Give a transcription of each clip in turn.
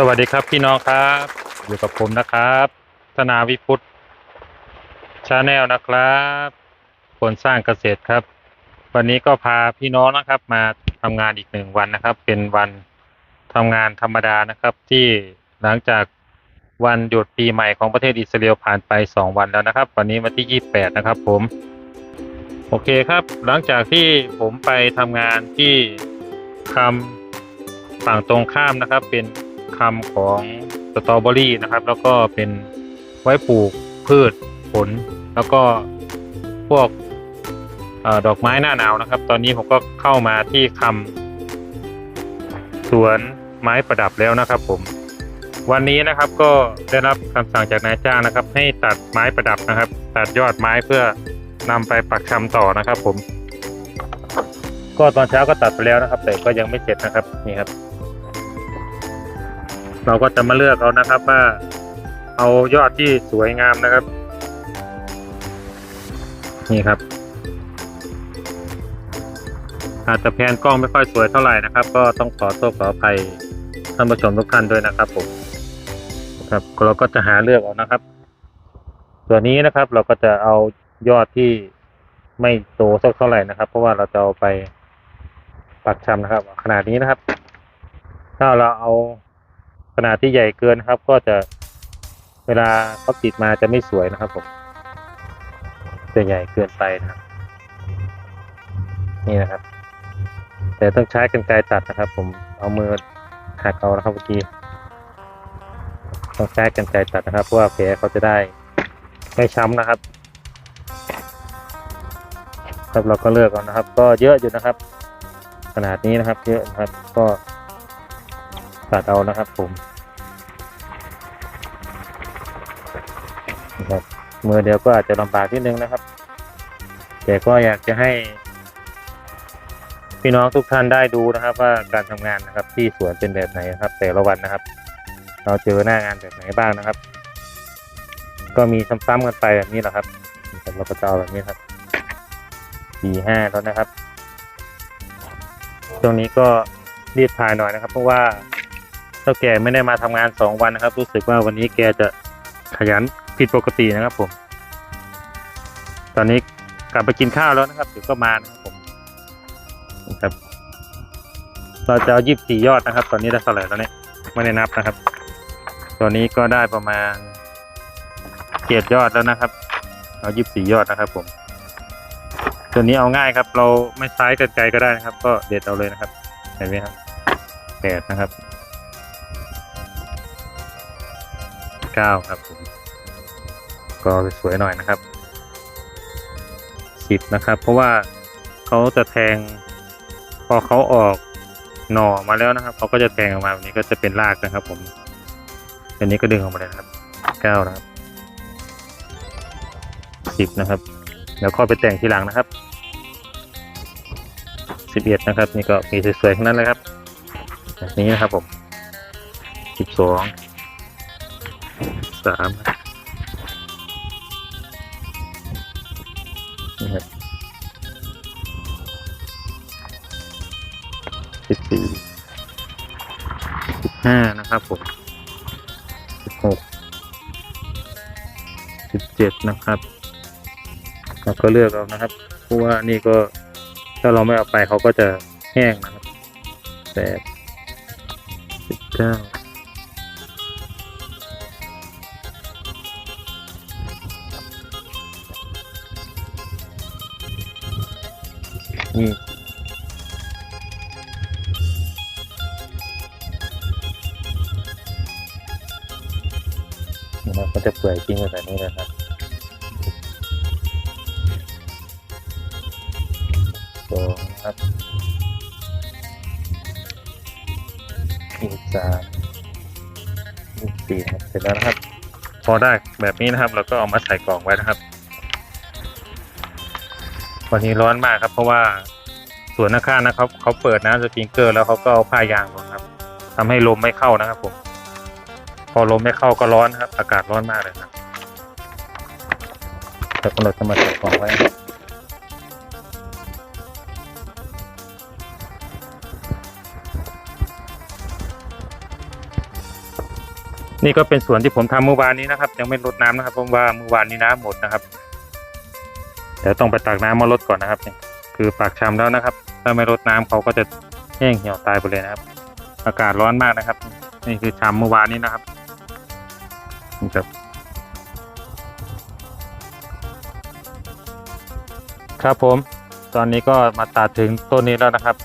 สวัสดีครับพี่น้องครับ อยู่กับผมนะครับธนาวิพุทธชาแนลนะครับคนสร้างเกษตรครับ วันนี้ก็พาพี่น้องนะครับ มาทำงานอีกหนึ่งวันนะครับ เป็นวันทำงานธรรมดานะครับ ที่หลังจากวันหยุดปีใหม่ของประเทศอิสราเอลผ่านไปสองวันแล้วนะครับ วันนี้วันที่ยี่แปดนะครับ ผม โอเคครับ หลังจากที่ผมไปทำงานที่คำฝั่งตรงข้ามนะครับ เป็น คำของสตรอเบอรี่นะครับ แล้วก็เป็นไว้ปลูกพืชผล แล้วก็พวกอดอกไม้หน้าหนาวนะครับ ตอนนี้ผมก็เข้ามาที่คำสวนไม้ประดับแล้วนะครับ ผม วันนี้นะครับก็ได้รับคำสั่งจากนายจ้างนะครับ ให้ตัดไม้ประดับนะครับ ตัดยอดไม้เพื่อนำไปปักชำต่อนะครับ ผม ก็ตอนเช้าก็ตัดไปแล้วนะครับ แต่ก็ยังไม่เสร็จนะครับนี่ครับ เราก็จะมาเลือกเอานะครับว่าเอายอดที่สวยงามนะครับ นี่ครับ อาจจะแพนกล้องไม่ค่อยสวยเท่าไหร่นะครับ ก็ต้องขอโทษขออภัยท่านผู้ชมทุกท่านด้วยนะครับผมครับเราก็จะหาเลือกเอานะครับตัวนี้นะครับเราก็จะเอายอดที่ไม่โตสักเท่าไหร่นะครับ เพราะว่าเราจะเอาไปปักชำนะครับ ขนาดนี้นะครับ ถ้าเราเอา ขนาดที่ใหญ่เกินนะครับ ก็จะเวลาเขาติดมาจะไม่สวยนะครับผมจะใหญ่เกินไปนะครับ นี่นะครับ แต่ต้องใช้กรรไกรตัดนะครับ ผมเอามือหักเอานะครับเมื่อกี้ต้องใช้กรรไกรตัดนะครับเพราะว่าแผลเขาจะได้ไม่ช้ำนะครับ ครับเราก็เลือกเอานะครับ ก็เยอะอยู่นะครับ ขนาดนี้นะครับ เยอะนะครับก็ ตัดเอานะครับผมนะครับมือเดียวก็อาจจะลำบากนิดนึงนะครับ แต่ก็อยากจะให้ พี่น้องทุกท่านได้ดูนะครับ ว่าการทำงานนะครับ ที่สวนเป็นแบบไหนนะครับ แต่ละวันนะครับ เราเจอหน้างานแบบไหนบ้างนะครับ ก็มีซ้ำๆกันไปแบบนี้แหละครับนะครับเราก็จะเอาแบบนี้ครับสี่ห้าแล้วนะครับช่วงนี้ก็รีบถ่ายหน่อยนะครับ เพราะว่า เท่าแกไม่ได้มาทำงานสองวันนะครับ รู้สึกว่าวันนี้แกจะขยันผิดปกตินะครับผม ตอนนี้กลับไปกินข้าวแล้วนะครับเดี๋ยวก็มานะครับผมนะครับ เราจะเอายีิบสี่ยอดนะครับ ตอนนี้ได้เท่าไหร่แล้วเนี่ยไม่ได้นับนะครับ ตอนนี้ก็ได้ประมาณเจ็ดยอดแล้วนะครับ เอายีิบสี่ยอดนะครับ ผมตัวนี้เอาง่ายครับ เราไม่ซ้ายกันไกลก็ได้นะครับ ก็เด็ดเอาเลยนะครับเห็นไหมครับแปดนะครับ เก้าครับผมก็สวยหน่อยนะครับสิบนะครับ เพราะว่าเขาจะแทง พอเขาออกหน่อมาแล้วนะครับเขาก็จะแทงออกมาแบบนี้ก็จะเป็นรากนะครับ ผมอันนี้ก็ดึงออกมาเลยครับเก้านะครับสิบนะครับแล้วค่อยไปแต่งทีหลังนะครับสิบเอ็ดนะครับ นี่ก็มีสวยๆทั้งนั้นเลยครับแบบนี้นะครับผมสิบ สามนี่ครับสิบสี่สิบห้านะครับผมสิบหกสิบเจ็ดนะครับเราก็เลือกเอานะครับ เพราะว่านี่ก็ถ้าเราไม่เอาไปเขาก็จะแห้งนะครับแปดสิบเก้า นี่นะครับก็จะเปื่อยจริงแบบนี้นะครับสองนะครับอีกสามอีกสี่นะครับเสร็จแล้วนะครับ พอได้แบบนี้นะครับ เราก็เอามาใส่กล่องไว้นะครับ วันนี้ร้อนมากครับเพราะว่า สวนหน้าข้างนะครับเขาเปิดน้ำสปริงเกอร์แล้วเขาก็เอาผ้ายางลงครับทำให้ลมไม่เข้านะครับผม พอลมไม่เข้าก็ร้อนครับ อากาศร้อนมากเลยครับแต่เราจะมาใส่กล่องไว้นี่ก็เป็นส่วนที่ผมทำเมื่อวานนี้นะครับ ยังไม่ลดน้ำนะครับเพราะว่าเมื่อวานนี้น้ำหมดนะครับ เดี๋ยวต้องไปตักน้ำมาลดก่อนนะครับนี่ คือปากชำแล้วนะครับ ถ้าไม่ลดน้ำเขาก็จะแห้งเหี่ยวตายไปเลยนะครับ อากาศร้อนมากนะครับ นี่คือชำเมื่อวานนี้นะครับนี่ครับครับผม ตอนนี้ก็มาตัดถึงต้นนี้แล้วนะครับ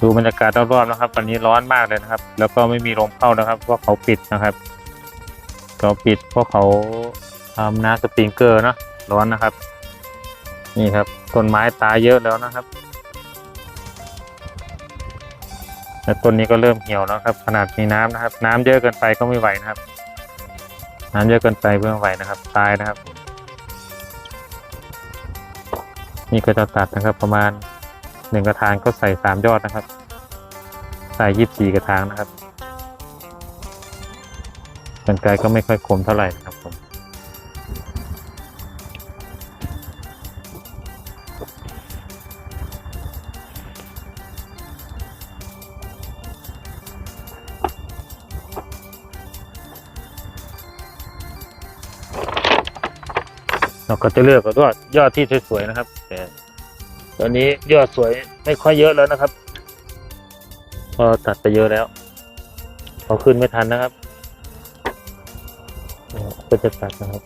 ดูบรรยากาศรอบๆนะครับ วันนี้ร้อนมากเลยนะครับ แล้วก็ไม่มีลมเข้านะครับเพราะเขาปิดนะครับเขาปิดเพราะเขาทำน้ำสปริงเกอร์เนอะร้อนนะครับ นี่ครับต้นไม้ตายเยอะแล้วนะครับแต่ต้นนี้ก็เริ่มเหี่ยวแล้วครับ ขนาดมีน้ำนะครับ น้ำเยอะเกินไปก็ไม่ไหวนะครับ น้ำเยอะเกินไปไม่ไหวนะครับ ตายนะครับ นี่ก็จะตัดนะครับ ประมาณหนึ่งกระถางก็ใส่สามยอดนะครับ ใส่ยี่สิบสี่กระถางนะครับกันไกลก็ไม่ค่อยคมเท่าไหร่นะครับผม เราก็จะเลือกยอดยอดที่สวยๆนะครับ แต่ตอนนี้ยอดสวยไม่ค่อยเยอะแล้วนะครับพอตัดไปเยอะแล้วพอขึ้นไม่ทันนะครับก็จะตัดนะครับ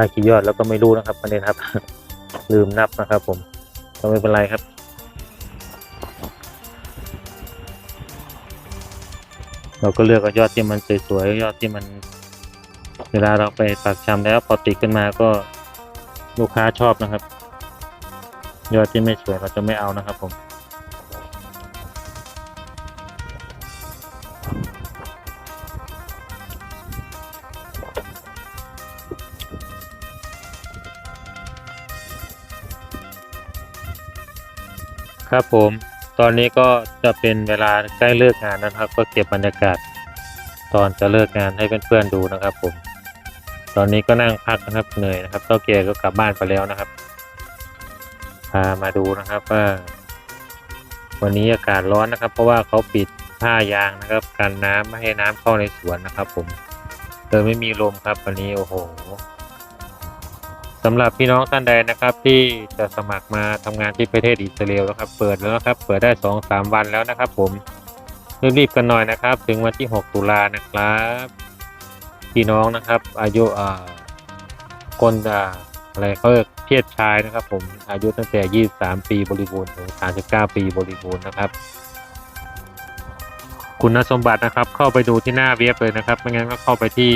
ได้กี่ยอดแล้วก็ไม่รู้นะครับประเด็นครับ ลืมนับนะครับ ผมก็ไม่เป็นไรครับ เราก็เลือกยอดที่มันสวยๆยอดที่มัน เวลาเราไปปักชำแล้วพอติดขึ้นมาก็ลูกค้าชอบนะครับ ยอดที่ไม่สวยเราจะไม่เอานะครับ ผม ครับผมตอนนี้ก็จะเป็นเวลาใกล้เลิกงานนะครับ ก็เก็บบรรยากาศ ตอนจะเลิกงานให้เพื่อนๆดูนะครับ ผม ตอนนี้ก็นั่งพักนะครับเหนื่อยนะครับเต้าเกียก็กลับบ้านไปแล้วนะครับพามาดูนะครับว่าวันนี้อากาศร้อนนะครับ เพราะว่าเขาปิดผ้ายางนะครับกันน้ำไม่ให้น้ำเข้าในสวนนะครับ ผมเลยไม่มีลมครับวันนี้โอ้โห สำหรับพี่น้องท่านใดนะครับ ที่จะสมัครมาทำงานที่ประเทศอิสราเอลนะครับ เปิดแล้วนะครับ เปิดได้สองสามวันแล้วนะครับ ผมรีบๆกันหน่อยนะครับ ถึงวันที่ 6 ตุลานะครับ พี่น้องนะครับ อายุอ่าคนอ่าอะไรเขาเรียกเพศชายนะครับ ผมอายุตั้งแต่ 23 ปีบริบูรณ์ถึง 39 ปีบริบูรณ์นะครับ คุณสมบัตินะครับ เข้าไปดูที่หน้าเว็บเลยนะครับ ไม่งั้นก็เข้าไปที่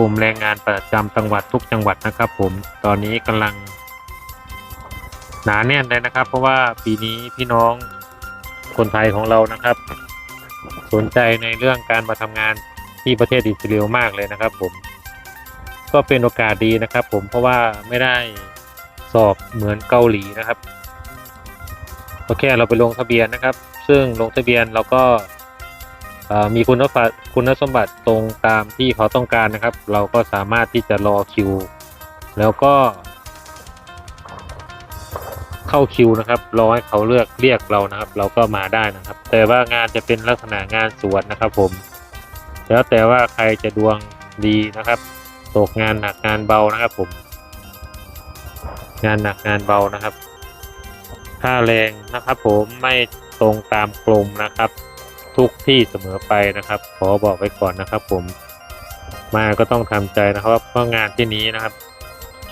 ลุ่มแรงงานประจำจังหวัดทุกจังหวัดนะครับผมตอนนี้กำลัง หนาแน่นเลยนะครับ เพราะว่าปีนี้พี่น้องคนไทยของเรานะครับ สนใจในเรื่องการมาทำงานที่ประเทศอิสราเอลมากเลยนะครับ ผม ก็เป็นโอกาสดีนะครับ ผมเพราะว่าไม่ได้สอบเหมือนเกาหลีนะครับก็แค่เราไปลงทะเบียนนะครับ ซึ่งลงทะเบียนเราก็ มีคุณสมบัติคุณสมบัติตรงตามที่เขาต้องการนะครับ เราก็สามารถที่จะรอคิว แล้วก็ เข้าคิวนะครับรอให้เขาเลือกเรียกเรานะครับ เราก็มาได้นะครับ แต่ว่างานจะเป็นลักษณะงานสวนนะครับผม แล้วแต่ว่าใครจะดวงดีนะครับ ตกงานหนักงานเบานะครับผม งานหนักงานเบานะครับค่าแรงนะครับ ผมไม่ตรงตามกลุ่มนะครับ ทุกที่เสมอไปนะครับ ขอบอกไว้ก่อนนะครับผมมาก็ต้องทำใจนะครับเพราะงานที่นี้นะครับ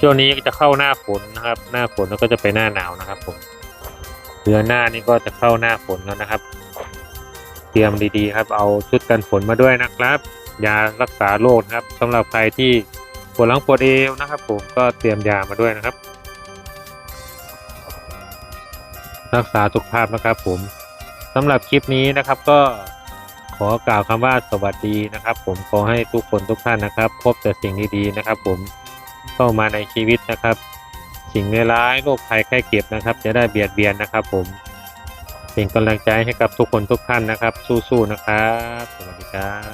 ช่วงนี้ก็จะเข้าหน้าฝนนะครับ หน้าฝนแล้วก็จะไปหน้าหนาวนะครับผมเดือนหน้านี้ก็จะเข้าหน้าฝนแล้วนะครับ เตรียมดีๆ ครับ เอาชุดกันฝนมาด้วยนะครับยารักษาโรคนะครับสำหรับใครที่ปวดหลังปวดเอวนะครับ ผมก็เตรียมยามาด้วยนะครับ รักษาสุขภาพนะครับผมำหรับคลิปนี้นะครับก็ขอกล่าวคำว่าสวัสดีนะครับ ผมขอให้ทุกคนทุกท่านนะครับ พบแต่สิ่งดีๆนะครับ ผมเข้ามาในชีวิตนะครับ สิ่งร้ายโรคภัยไข้เจ็บนะครับ จะได้เบียดเบียนนะครับ ผมเป็นกำลังใจให้กับทุกคนทุกท่านนะครับ สู้ๆนะครับ สวัสดีครับ